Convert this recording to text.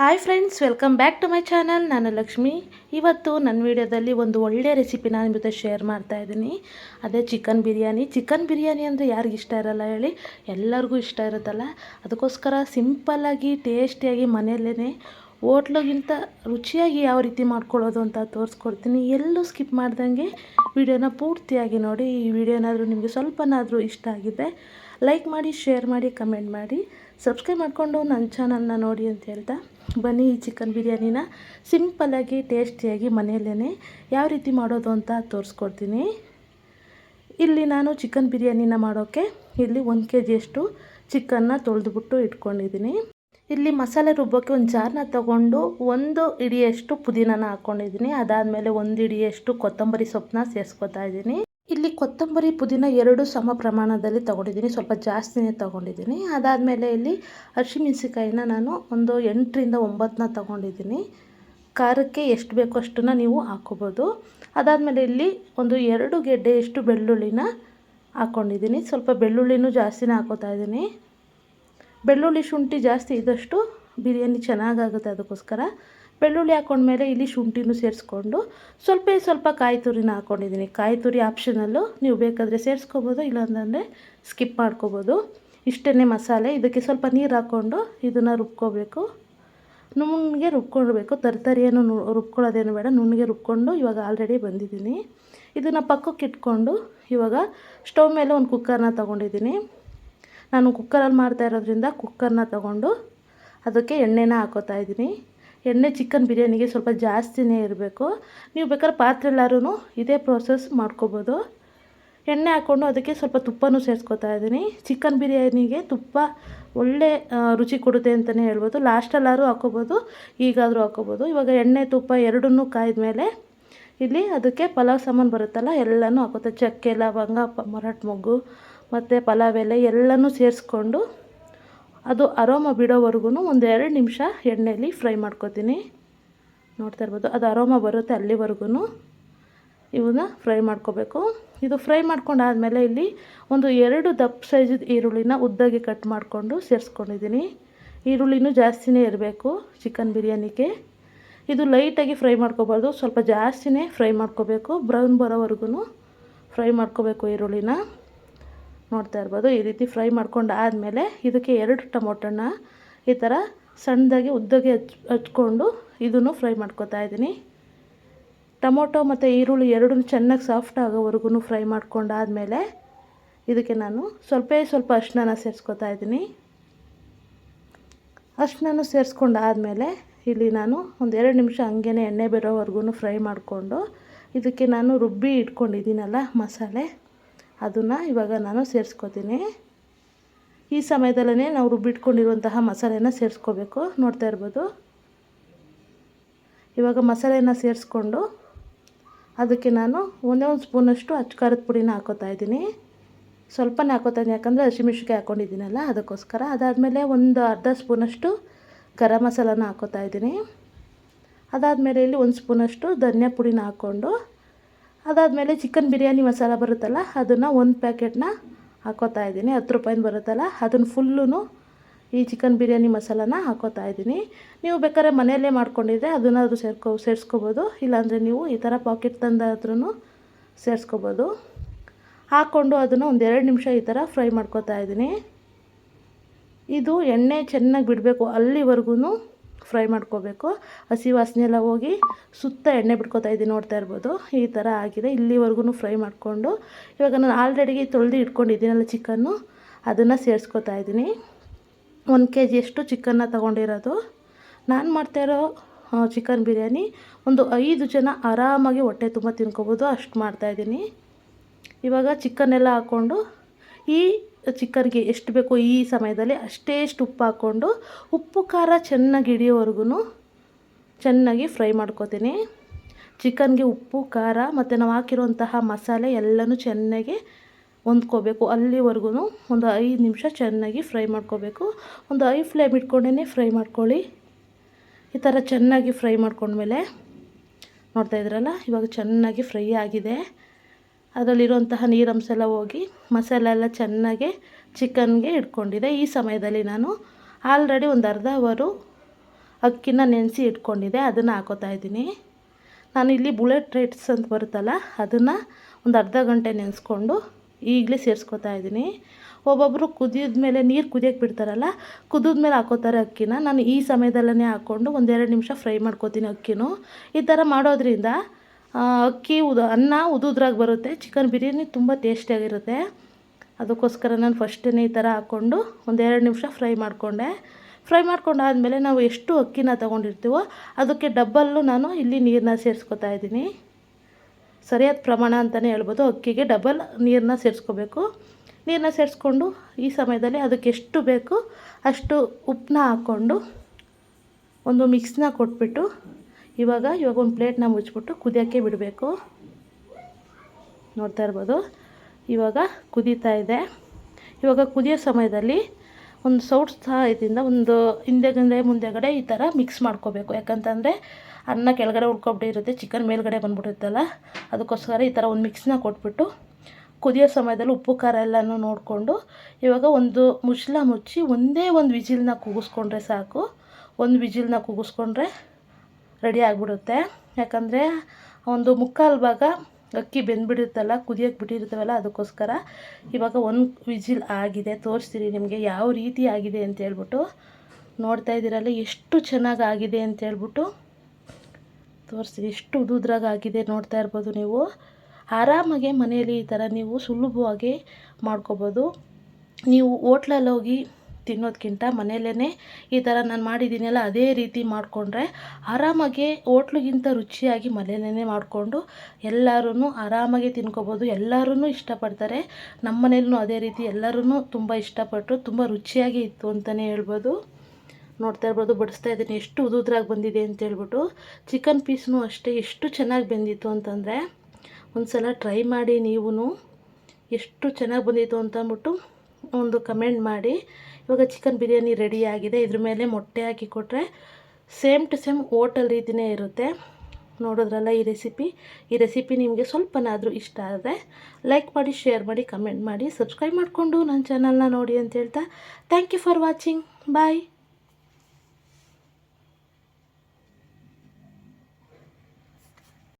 Hi friends welcome back to my channel ನಾನು ಲಕ್ಷ್ಮಿ. ಇವತ್ತು ನನ್ನ ವಿಡಿಯೋದಲ್ಲಿ ಒಂದು ಒಳ್ಳೆಯ ರೆಸಿಪಿನ ನಿಮ್ಮ ಜೊತೆ ಶೇರ್ ಮಾಡ್ತಾ ಇದ್ದೀನಿ. ಅದೇ ಚಿಕನ್ ಬಿರಿಯಾನಿ. ಚಿಕನ್ ಬಿರಿಯಾನಿ ಅಂದರೆ ಯಾರಿಗೆ ಇಷ್ಟ ಇರಲ್ಲ ಹೇಳಿ. ಎಲ್ಲರಿಗೂ ಇಷ್ಟ ಇರುತ್ತಲ್ಲ. ಅದಕ್ಕೋಸ್ಕರ ಸಿಂಪಲ್ಲಾಗಿ ಟೇಸ್ಟಿಯಾಗಿ ಮನೆಯಲ್ಲೇ ಹೋಟ್ಲಗಿಂತ ರುಚಿಯಾಗಿ ಯಾವ ರೀತಿ ಮಾಡ್ಕೊಳ್ಳೋದು ಅಂತ ತೋರಿಸ್ಕೊಡ್ತೀನಿ. ಎಲ್ಲೂ ಸ್ಕಿಪ್ ಮಾಡ್ದಂಗೆ ವಿಡಿಯೋನ ಪೂರ್ತಿಯಾಗಿ ನೋಡಿ. ಈ ವಿಡಿಯೋನಾದರೂ ನಿಮಗೆ ಸ್ವಲ್ಪನಾದರೂ ಇಷ್ಟ ಆಗಿದೆ ಲೈಕ್ ಮಾಡಿ ಶೇರ್ ಮಾಡಿ ಕಮೆಂಟ್ ಮಾಡಿ. ಸಬ್ಸ್ಕ್ರೈಬ್ ಮಾಡಿಕೊಂಡು ನನ್ನ ಚಾನಲ್ನ ನೋಡಿ ಅಂತ ಹೇಳ್ತಾ, ಬನ್ನಿ ಈ ಚಿಕನ್ ಬಿರಿಯಾನಿನ ಸಿಂಪಲ್ಲಾಗಿ, ಟೇಸ್ಟಿಯಾಗಿ ಮನೆಯಲ್ಲೇ ಯಾವ ರೀತಿ ಮಾಡೋದು ಅಂತ ತೋರಿಸ್ಕೊಡ್ತೀನಿ. ಇಲ್ಲಿ ನಾನು ಚಿಕನ್ ಬಿರಿಯಾನಿನ ಮಾಡೋಕ್ಕೆ ಇಲ್ಲಿ ಒಂದು ಕೆ ಜಿಯಷ್ಟು ಚಿಕನ್ನ ತೊಳೆದುಬಿಟ್ಟು ಇಟ್ಕೊಂಡಿದ್ದೀನಿ. ಇಲ್ಲಿ ಮಸಾಲೆ ರುಬ್ಬೋಕ್ಕೆ ಒಂದು ಜಾರ್ನ ತಗೊಂಡು ಒಂದು ಇಡಿಯಷ್ಟು ಪುದೀನನ ಹಾಕ್ಕೊಂಡಿದ್ದೀನಿ ಅದಾದಮೇಲೆ ಒಂದು ಇಡಿಯಷ್ಟು ಕೊತ್ತಂಬರಿ ಸೊಪ್ಪನ್ನ ಸೇರಿಸ್ಕೊತಾ ಇದ್ದೀನಿ. ಇಲ್ಲಿ ಕೊತ್ತಂಬರಿ ಪುದೀನ ಎರಡು ಸಮ ಪ್ರಮಾಣದಲ್ಲಿ ತೊಗೊಂಡಿದ್ದೀನಿ. ಸ್ವಲ್ಪ ಜಾಸ್ತಿನೇ ತೊಗೊಂಡಿದ್ದೀನಿ. ಅದಾದಮೇಲೆ ಇಲ್ಲಿ ಹಸಿಮೆಣ್ಸಿಕಾಯಿನ ನಾನು ಒಂದು ಎಂಟರಿಂದ ಒಂಬತ್ತನ್ನ ತೊಗೊಂಡಿದ್ದೀನಿ. ಖಾರಕ್ಕೆ ಎಷ್ಟು ಬೇಕೋ ಅಷ್ಟನ್ನು ನೀವು ಹಾಕೋಬೋದು ಅದಾದಮೇಲೆ ಇಲ್ಲಿ ಒಂದು ಎರಡು ಗೆಡ್ಡೆಯಷ್ಟು ಬೆಳ್ಳುಳ್ಳಿನ ಹಾಕ್ಕೊಂಡಿದ್ದೀನಿ. ಸ್ವಲ್ಪ ಬೆಳ್ಳುಳ್ಳಿನೂ ಜಾಸ್ತಿನೇ ಹಾಕೋತಾ ಇದ್ದೀನಿ. ಬೆಳ್ಳುಳ್ಳಿ ಶುಂಠಿ ಜಾಸ್ತಿ ಇದ್ದಷ್ಟು ಬಿರಿಯಾನಿ ಚೆನ್ನಾಗಾಗುತ್ತೆ ಅದಕ್ಕೋಸ್ಕರ. ಬೆಳ್ಳುಳ್ಳಿ ಹಾಕೊಂಡ್ಮೇಲೆ ಇಲ್ಲಿ ಶುಂಠಿನೂ ಸೇರಿಸ್ಕೊಂಡು ಸ್ವಲ್ಪ ಸ್ವಲ್ಪ ಕಾಯಿ ತುರಿನ ಹಾಕ್ಕೊಂಡಿದ್ದೀನಿ ಕಾಯಿ ತುರಿ ಆಪ್ಷನಲ್ಲು ನೀವು ಬೇಕಾದರೆ ಸೇರಿಸ್ಕೋಬೋದು, ಇಲ್ಲಾಂದರೆ ಸ್ಕಿಪ್ ಮಾಡ್ಕೋಬೋದು. ಇಷ್ಟೇ ಮಸಾಲೆ. ಇದಕ್ಕೆ ಸ್ವಲ್ಪ ನೀರು ಹಾಕ್ಕೊಂಡು ಇದನ್ನು ರುಬ್ಕೋಬೇಕು. ನುಣ್ಣಗೆ ರುಬ್ಕೊಳ್ಬೇಕು. ಏನು ರುಬ್ಕೊಳ್ಳೋದೇನು ಬೇಡ. ನುಣ್ಣಗೆ ರುಬ್ಕೊಂಡು ಇವಾಗ ಆಲ್ರೆಡಿ ಬಂದಿದ್ದೀನಿ. ಇದನ್ನು ಪಕ್ಕಕ್ಕೆ ಇಟ್ಕೊಂಡು ಇವಾಗ ಸ್ಟವ್ ಮೇಲೆ ಒಂದು ಕುಕ್ಕರ್ನ ತೊಗೊಂಡಿದ್ದೀನಿ. ನಾನು ಕುಕ್ಕರಲ್ಲಿ ಮಾಡ್ತಾ ಇರೋದ್ರಿಂದ ಕುಕ್ಕರ್ನ ತೊಗೊಂಡು ಅದಕ್ಕೆ ಎಣ್ಣೆನ ಹಾಕೋತಾ ಇದ್ದೀನಿ. ಎಣ್ಣೆ ಚಿಕನ್ ಬಿರಿಯಾನಿಗೆ ಸ್ವಲ್ಪ ಜಾಸ್ತಿನೇ ಇರಬೇಕು. ನೀವು ಬೇಕಾದ್ರೆ ಪಾತ್ರೆಲ್ಲಾರು ಇದೇ ಪ್ರೋಸೆಸ್ ಮಾಡ್ಕೋಬೋದು. ಎಣ್ಣೆ ಹಾಕ್ಕೊಂಡು ಅದಕ್ಕೆ ಸ್ವಲ್ಪ ತುಪ್ಪನೂ ಸೇರಿಸ್ಕೊತಾ ಇದ್ದೀನಿ. ಚಿಕನ್ ಬಿರಿಯಾನಿಗೆ ತುಪ್ಪ ಒಳ್ಳೆ ರುಚಿ ಕೊಡುತ್ತೆ ಅಂತಲೇ ಹೇಳ್ಬೋದು. ಲಾಸ್ಟಲ್ಲಾದ್ರೂ ಹಾಕ್ಕೋಬೋದು ಈಗಾದರೂ ಹಾಕ್ಕೋಬೋದು ಇವಾಗ ಎಣ್ಣೆ, ತುಪ್ಪ ಎರಡನ್ನೂ ಕಾಯ್ದ ಮೇಲೆ ಇಲ್ಲಿ ಅದಕ್ಕೆ ಪಲಾವ್ ಸಾಮಾನು ಬರುತ್ತಲ್ಲ, ಎಲ್ಲನೂ ಹಾಕೋತಾರೆ ಚಕ್ಕೆ, ಲವಂಗ ಮರಾಠ ಮೊಗ್ಗು, ಮತ್ತು ಪಲಾವ್ ಎಲೆ ಎಲ್ಲನೂ ಸೇರಿಸ್ಕೊಂಡು ಅದು ಅರೋಮ ಬಿಡೋವರೆಗೂ ಒಂದು ಎರಡು ನಿಮಿಷ ಎಣ್ಣೆಯಲ್ಲಿ ಫ್ರೈ ಮಾಡ್ಕೊತೀನಿ. ನೋಡ್ತಾ ಇರ್ಬೋದು, ಅದು ಅರೋಮ ಬರುತ್ತೆ ಅಲ್ಲಿವರೆಗೂ ಇವನ್ನ ಫ್ರೈ ಮಾಡ್ಕೋಬೇಕು. ಇದು ಫ್ರೈ ಮಾಡ್ಕೊಂಡಾದಮೇಲೆ ಇಲ್ಲಿ ಒಂದು ಎರಡು ದಪ್ಪ ಸೈಜಿದ ಈರುಳ್ಳಿನ ಉದ್ದಾಗಿ ಕಟ್ ಮಾಡಿಕೊಂಡು ಸೇರಿಸ್ಕೊಂಡಿದ್ದೀನಿ. ಈರುಳ್ಳಿನೂ ಜಾಸ್ತಿನೇ ಇರಬೇಕು ಚಿಕನ್ ಬಿರಿಯಾನಿಗೆ. ಇದು ಲೈಟಾಗಿ ಫ್ರೈ ಮಾಡ್ಕೋಬಾರ್ದು, ಸ್ವಲ್ಪ ಜಾಸ್ತಿನೇ ಫ್ರೈ ಮಾಡ್ಕೋಬೇಕು. ಬ್ರೌನ್ ಬರೋವರೆಗೂ ಫ್ರೈ ಮಾಡ್ಕೋಬೇಕು ಈರುಳ್ಳಿನ. ನೋಡ್ತಾ ಇರ್ಬೋದು. ಈ ರೀತಿ ಫ್ರೈ ಮಾಡ್ಕೊಂಡು ಆದಮೇಲೆ ಇದಕ್ಕೆ ಎರಡು ಟೊಮೊಟೊನ ಈ ಥರ ಸಣ್ಣದಾಗಿ ಉದ್ದಗೆ ಹಚ್, ಹಚ್ಕೊಂಡು ಇದನ್ನು ಫ್ರೈ ಮಾಡ್ಕೊತಾ ಇದ್ದೀನಿ. ಟೊಮೊಟೊ ಮತ್ತು ಈರುಳ್ಳಿ ಎರಡೂ ಚೆನ್ನಾಗಿ ಸಾಫ್ಟ್ ಆಗೋವರೆಗೂ ಫ್ರೈ ಮಾಡ್ಕೊಂಡಾದಮೇಲೆ ಇದಕ್ಕೆ ನಾನು ಸ್ವಲ್ಪ ಸ್ವಲ್ಪ ಅರ್ಶಿನ ಸೇರಿಸ್ಕೊತಾ ಇದ್ದೀನಿ. ಅರ್ಶಿನ ಸೇರಿಸ್ಕೊಂಡಾದಮೇಲೆ ಇಲ್ಲಿ ನಾನು ಒಂದು ಎರಡು ನಿಮಿಷ ಹಂಗೆ ಎಣ್ಣೆ ಬರೋವರೆಗೂ ಫ್ರೈ ಮಾಡಿಕೊಂಡು ಇದಕ್ಕೆ ನಾನು ರುಬ್ಬಿ ಇಟ್ಕೊಂಡಿದ್ದೀನಲ್ಲ ಮಸಾಲೆ. ಅದನ್ನು ಇವಾಗ ನಾನು ಸೇರಿಸ್ಕೋತೀನಿ. ಈ ಸಮಯದಲ್ಲೇ ನಾವು ರುಬ್ಬಿಟ್ಕೊಂಡಿರುವಂತಹ ಮಸಾಲೆನ ಸೇರಿಸ್ಕೋಬೇಕು. ನೋಡ್ತಾ ಇರ್ಬೋದು. ಇವಾಗ ಮಸಾಲೆನ ಸೇರಿಸ್ಕೊಂಡು ಅದಕ್ಕೆ ನಾನು ಒಂದೇ ಒಂದು ಸ್ಪೂನಷ್ಟು ಅಚ್ಚಕಾರದ ಪುಡಿನ ಹಾಕೋತಾ ಇದ್ದೀನಿ. ಸ್ವಲ್ಪನೇ ಹಾಕೋತಾ ಇದ್ದೀನಿ ಯಾಕಂದರೆ ಹಸಿಮೆಣ್ಸಿಕಾಯಿ ಹಾಕ್ಕೊಂಡಿದ್ದೀನಲ್ಲ ಅದಕ್ಕೋಸ್ಕರ. ಅದಾದಮೇಲೆ ಒಂದು ಅರ್ಧ ಸ್ಪೂನಷ್ಟು ಗರಂ ಮಸಾಲನ ಹಾಕೋತಾ ಇದ್ದೀನಿ. ಅದಾದಮೇಲೆ ಇಲ್ಲಿ ಒಂದು ಸ್ಪೂನಷ್ಟು ಧನಿಯಾ ಪುಡಿನ ಹಾಕ್ಕೊಂಡು ಅದಾದಮೇಲೆ ಚಿಕನ್ ಬಿರಿಯಾನಿ ಮಸಾಲ ಬರುತ್ತಲ್ಲ, ಅದನ್ನು ಒಂದು ಪ್ಯಾಕೆಟ್ನ ಹಾಕೋತಾ ಇದ್ದೀನಿ. ಹತ್ತು ರೂಪಾಯಿಂದ ಬರುತ್ತಲ್ಲ ಅದನ್ನು ಫುಲ್ಲು ಈ ಚಿಕನ್ ಬಿರಿಯಾನಿ ಮಸಾಲಾನ ಹಾಕೋತಾ ಇದ್ದೀನಿ. ನೀವು ಬೇಕಾದ್ರೆ ಮನೆಯಲ್ಲೇ ಮಾಡ್ಕೊಂಡಿದ್ರೆ ಅದನ್ನಾದರೂ ಸೇರ್ಕೊ, ಸೇರಿಸ್ಕೋಬೋದು. ಇಲ್ಲಾಂದರೆ ನೀವು ಈ ಥರ ಪಾಕೆಟ್ ತಂದಾದ್ರೂ ಸೇರಿಸ್ಕೋಬೋದು. ಹಾಕ್ಕೊಂಡು ಅದನ್ನು ಒಂದು ಎರಡು ನಿಮಿಷ ಈ ಥರ ಫ್ರೈ ಮಾಡ್ಕೋತಾ ಇದ್ದೀನಿ. ಇದು ಎಣ್ಣೆ ಚೆನ್ನಾಗಿ ಬಿಡಬೇಕು ಅಲ್ಲಿವರೆಗೂ ಫ್ರೈ ಮಾಡ್ಕೋಬೇಕು. ಹಸಿ ವಾಸನೆ ಎಲ್ಲ ಹೋಗಿ ಸುತ್ತ ಎಣ್ಣೆ ಬಿಟ್ಕೋತಾ ಇದ್ದೀನಿ ನೋಡ್ತಾ ಇರ್ಬೋದು. ಈ ಥರ ಆಗಿದೆ. ಇಲ್ಲಿವರೆಗೂ ಫ್ರೈ ಮಾಡಿಕೊಂಡು. ಇವಾಗ ನಾನು ಆಲ್ರೆಡಿಗೆ ತೊಳೆದು ಇಟ್ಕೊಂಡಿದ್ದೀನಲ್ಲ ಚಿಕನ್ನು. ಅದನ್ನು ಸೇರಿಸ್ಕೊತಾ ಇದ್ದೀನಿ. ಒಂದು ಕೆ ಜಿಯಷ್ಟು ಚಿಕನ್ನ ತೊಗೊಂಡಿರೋದು. ನಾನು ಮಾಡ್ತಾಯಿರೋ ಚಿಕನ್ ಬಿರಿಯಾನಿ ಒಂದು ಐದು ಜನ ಆರಾಮಾಗಿ ಹೊಟ್ಟೆ ತುಂಬ ತಿನ್ಕೋಬೋದು. ಅಷ್ಟು ಮಾಡ್ತಾಯಿದ್ದೀನಿ ಇವಾಗ ಚಿಕನ್ನೆಲ್ಲ ಹಾಕ್ಕೊಂಡು ಈ ಚಿಕನ್ಗೆ ಎಷ್ಟು ಬೇಕೋ ಈ ಸಮಯದಲ್ಲಿ ಅಷ್ಟೇ ಎಷ್ಟು ಉಪ್ಪು ಹಾಕ್ಕೊಂಡು ಉಪ್ಪು ಖಾರ ಚೆನ್ನಾಗಿ ಹಿಡಿಯೋವರೆಗೂ ಚೆನ್ನಾಗಿ ಫ್ರೈ ಮಾಡ್ಕೋತೀನಿ. ಚಿಕನ್ಗೆ ಉಪ್ಪು, ಖಾರ ಮತ್ತು ನಾವು ಹಾಕಿರುವಂತಹ ಮಸಾಲೆ ಎಲ್ಲನೂ ಚೆನ್ನಾಗಿ ಹೊಂದ್ಕೋಬೇಕು. ಅಲ್ಲಿವರೆಗೂ ಒಂದು ಐದು ನಿಮಿಷ ಚೆನ್ನಾಗಿ ಫ್ರೈ ಮಾಡ್ಕೋಬೇಕು. ಒಂದು ಐ ಫ್ಲೇಮ್ ಇಟ್ಕೊಂಡೇ ಫ್ರೈ ಮಾಡ್ಕೊಳ್ಳಿ. ಈ ಥರ ಚೆನ್ನಾಗಿ ಫ್ರೈ ಮಾಡ್ಕೊಂಡ್ಮೇಲೆ ನೋಡ್ತಾಯಿದ್ರಲ್ಲ ಇವಾಗ ಚೆನ್ನಾಗಿ ಫ್ರೈ ಆಗಿದೆ. ಅದರಲ್ಲಿರುವಂತಹ ನೀರಂಶ ಎಲ್ಲ ಹೋಗಿ ಮಸಾಲೆ ಎಲ್ಲ ಚೆನ್ನಾಗಿ ಚಿಕನ್ಗೆ ಇಟ್ಕೊಂಡಿದೆ. ಈ ಸಮಯದಲ್ಲಿ ನಾನು ಆಲ್ರೆಡಿ ಒಂದು ಅರ್ಧ ಅವರು ಅಕ್ಕಿನ ನೆನೆಸಿ ಇಟ್ಕೊಂಡಿದ್ದೆ ಅದನ್ನು ಹಾಕೋತಾ ಇದ್ದೀನಿ. ನಾನು ಇಲ್ಲಿ ಬುಲೆಟ್ ರೈಟ್ಸ್ ಅಂತ ಬರುತ್ತಲ್ಲ, ಅದನ್ನು ಒಂದು ಅರ್ಧ ಗಂಟೆ ನೆನೆಸ್ಕೊಂಡು ಈಗಲೇ ಸೇರಿಸ್ಕೊತಾ ಇದ್ದೀನಿ. ಒಬ್ಬೊಬ್ಬರು ಕುದಿದ ಮೇಲೆ ನೀರು ಕುದಿಯೋಕ್ಕೆ ಬಿಡ್ತಾರಲ್ಲ, ಕುದಿದ ಮೇಲೆ ಹಾಕೋತಾರೆ ಅಕ್ಕಿನ. ನಾನು ಈ ಸಮಯದಲ್ಲೇ ಹಾಕ್ಕೊಂಡು ಒಂದೆರಡು ನಿಮಿಷ ಫ್ರೈ ಮಾಡ್ಕೊತೀನಿ ಅಕ್ಕಿನೂ. ಈ ಥರ ಮಾಡೋದ್ರಿಂದ ಅಕ್ಕಿ ಉದ, ಅನ್ನ ಉದುದ್ರಾಗ ಬರುತ್ತೆ. ಚಿಕನ್ ಬಿರಿಯಾನಿ ತುಂಬ ಟೇಸ್ಟಿಯಾಗಿರುತ್ತೆ ಅದಕ್ಕೋಸ್ಕರ ನಾನು ಫಸ್ಟೇ ಈ ಥರ ಹಾಕ್ಕೊಂಡು ಒಂದೆರಡು ನಿಮಿಷ ಫ್ರೈ ಮಾಡಿಕೊಂಡೆ. ಫ್ರೈ ಮಾಡ್ಕೊಂಡಾದಮೇಲೆ ನಾವು ಎಷ್ಟು ಅಕ್ಕಿನ ತೊಗೊಂಡಿರ್ತೀವೋ ಅದಕ್ಕೆ ಡಬ್ಬಲ್ಲು ನಾನು ಇಲ್ಲಿ ನೀರನ್ನ ಸೇರಿಸ್ಕೊತಾ ಇದ್ದೀನಿ. ಸರಿಯಾದ ಪ್ರಮಾಣ ಅಂತಲೇ ಹೇಳ್ಬೋದು. ಅಕ್ಕಿಗೆ ಡಬಲ್ ನೀರನ್ನ ಸೇರಿಸ್ಕೋಬೇಕು. ನೀರನ್ನ ಸೇರಿಸ್ಕೊಂಡು ಈ ಸಮಯದಲ್ಲಿ ಅದಕ್ಕೆ ಎಷ್ಟು ಬೇಕು ಅಷ್ಟು ಉಪ್ಪನ್ನ ಹಾಕ್ಕೊಂಡು ಒಂದು ಮಿಕ್ಸ್ನ ಕೊಟ್ಬಿಟ್ಟು ಇವಾಗ ಇವಾಗ ಒಂದು ಪ್ಲೇಟ್ನ ಮುಚ್ಚಿಬಿಟ್ಟು ಕುದಿಯೋಕ್ಕೆ ಬಿಡಬೇಕು. ನೋಡ್ತಾ ಇರ್ಬೋದು. ಇವಾಗ ಕುದೀತಾ ಇದೆ. ಇವಾಗ ಕುದಿಯೋ ಸಮಯದಲ್ಲಿ ಒಂದು ಸೌಟ್ ಸಹಾಯದಿಂದ ಒಂದು ಹಿಂದೆಗಡೆ, ಮುಂದೆಗಡೆ ಈ ಥರ ಮಿಕ್ಸ್ ಮಾಡ್ಕೋಬೇಕು. ಯಾಕಂತಂದರೆ ಅನ್ನ ಕೆಳಗಡೆ ಉಳ್ಕೊಬಿಟ್ಟಿರುತ್ತೆ ಚಿಕನ್ ಮೇಲ್ಗಡೆ ಬಂದ್ಬಿಡುತ್ತಲ್ಲ ಅದಕ್ಕೋಸ್ಕರ ಈ ಥರ ಒಂದು ಮಿಕ್ಸ್ನ ಕೊಟ್ಬಿಟ್ಟು ಕುದಿಯೋ ಸಮಯದಲ್ಲಿ ಉಪ್ಪು, ಖಾರ ಎಲ್ಲನೂ ನೋಡಿಕೊಂಡು ಇವಾಗ ಒಂದು ಮುಚ್ಚಲ ಮುಚ್ಚಿ ಒಂದೇ ಒಂದು ವಿಜಿಲ್ನ ಕೂಗಿಸ್ಕೊಂಡ್ರೆ ಸಾಕು. ಒಂದು ವಿಜಿಲ್ನ ಕೂಗಿಸ್ಕೊಂಡ್ರೆ ರೆಡಿ ಆಗಿಬಿಡುತ್ತೆ. ಯಾಕಂದರೆ ಒಂದು ಮುಕ್ಕಾಲು ಭಾಗ ಅಕ್ಕಿ ಬೆಂದ್ಬಿಟ್ಟಿರುತ್ತಲ್ಲ ಕುದಿಯೋಕ್ಕೆ ಬಿಟ್ಟಿರ್ತವಲ್ಲ ಅದಕ್ಕೋಸ್ಕರ ಇವಾಗ ಒಂದು ವಿಜಿಲ್ ಆಗಿದೆ. ತೋರಿಸ್ತೀನಿ ನಿಮಗೆ ಯಾವ ರೀತಿ ಆಗಿದೆ ಅಂತ ಹೇಳ್ಬಿಟ್ಟು. ನೋಡ್ತಾ ಇದ್ದೀರಲ್ಲ, ಎಷ್ಟು ಚೆನ್ನಾಗಿ ಆಗಿದೆ ಅಂತ ಹೇಳ್ಬಿಟ್ಟು. ತೋರಿಸ್ತೀನಿ, ಎಷ್ಟು ಉದುದ್ರಾಗ ಆಗಿದೆ ನೋಡ್ತಾ ಇರ್ಬೋದು ನೀವು. ಆರಾಮಾಗೆ ಮನೆಯಲ್ಲಿ ಈ ಥರ ನೀವು ಸುಲಭವಾಗಿ ಮಾಡ್ಕೋಬೋದು. ನೀವು ಹೋಟ್ಲಲ್ಲಿ ಹೋಗಿ ತಿನ್ನೋದಕ್ಕಿಂತ ಮನೆಯಲ್ಲೇ ಈ ಥರ ನಾನು ಮಾಡಿದ್ದೀನಲ್ಲ, ಅದೇ ರೀತಿ ಮಾಡಿಕೊಂಡ್ರೆ ಆರಾಮಾಗಿ ಹೋಟ್ಲಿಗಿಂತ ರುಚಿಯಾಗಿ ಮನೆಯಲ್ಲೇ ಮಾಡಿಕೊಂಡು ಎಲ್ಲರೂ ಆರಾಮಾಗಿ ತಿನ್ಕೋಬೋದು. ಎಲ್ಲರೂ ಇಷ್ಟಪಡ್ತಾರೆ. ನಮ್ಮ ಮನೇಲೂ ಅದೇ ರೀತಿ ಎಲ್ಲರೂ ತುಂಬ ಇಷ್ಟಪಟ್ಟರು ತುಂಬ ರುಚಿಯಾಗಿ ಇತ್ತು ಅಂತಲೇ ಹೇಳ್ಬೋದು. ನೋಡ್ತಾ ಇರ್ಬೋದು, ಬಡಿಸ್ತಾ ಇದ್ದೀನಿ. ಎಷ್ಟು ಉದುದ್ರಾಗಿ ಬಂದಿದೆ ಅಂತ ಹೇಳ್ಬಿಟ್ಟು ಚಿಕನ್ ಪೀಸ್ನು ಅಷ್ಟೇ ಎಷ್ಟು ಚೆನ್ನಾಗಿ ಬೆಂದಿತ್ತು ಅಂತಂದರೆ ಒಂದು ಸಲ ಟ್ರೈ ಮಾಡಿ ನೀವು ಎಷ್ಟು ಚೆನ್ನಾಗಿ ಬಂದಿತ್ತು ಅಂತಂದ್ಬಿಟ್ಟು ಒಂದು ಕಮೆಂಟ್ ಮಾಡಿ. ಇವಾಗ ಚಿಕನ್ ಬಿರಿಯಾನಿ ರೆಡಿ ಆಗಿದೆ. ಇದ್ರ ಮೇಲೆ ಮೊಟ್ಟೆ ಹಾಕಿ ಕೊಟ್ಟರೆ ಸೇಮ್ ಟು ಸೇಮ್ ಓಟಲ್ ರೀತಿಯೇ ಇರುತ್ತೆ. ನೋಡೋದ್ರಲ್ಲ ಈ ರೆಸಿಪಿ ಈ ರೆಸಿಪಿ ನಿಮಗೆ ಸ್ವಲ್ಪನಾದರೂ ಇಷ್ಟ ಆದರೆ ಲೈಕ್ ಮಾಡಿ ಶೇರ್ ಮಾಡಿ ಕಮೆಂಟ್ ಮಾಡಿ ಸಬ್ಸ್ಕ್ರೈಬ್ ಮಾಡಿಕೊಂಡು ನನ್ನ ಚಾನಲ್ನ ನೋಡಿ ಅಂತ ಹೇಳ್ತಾ thank you for watching bye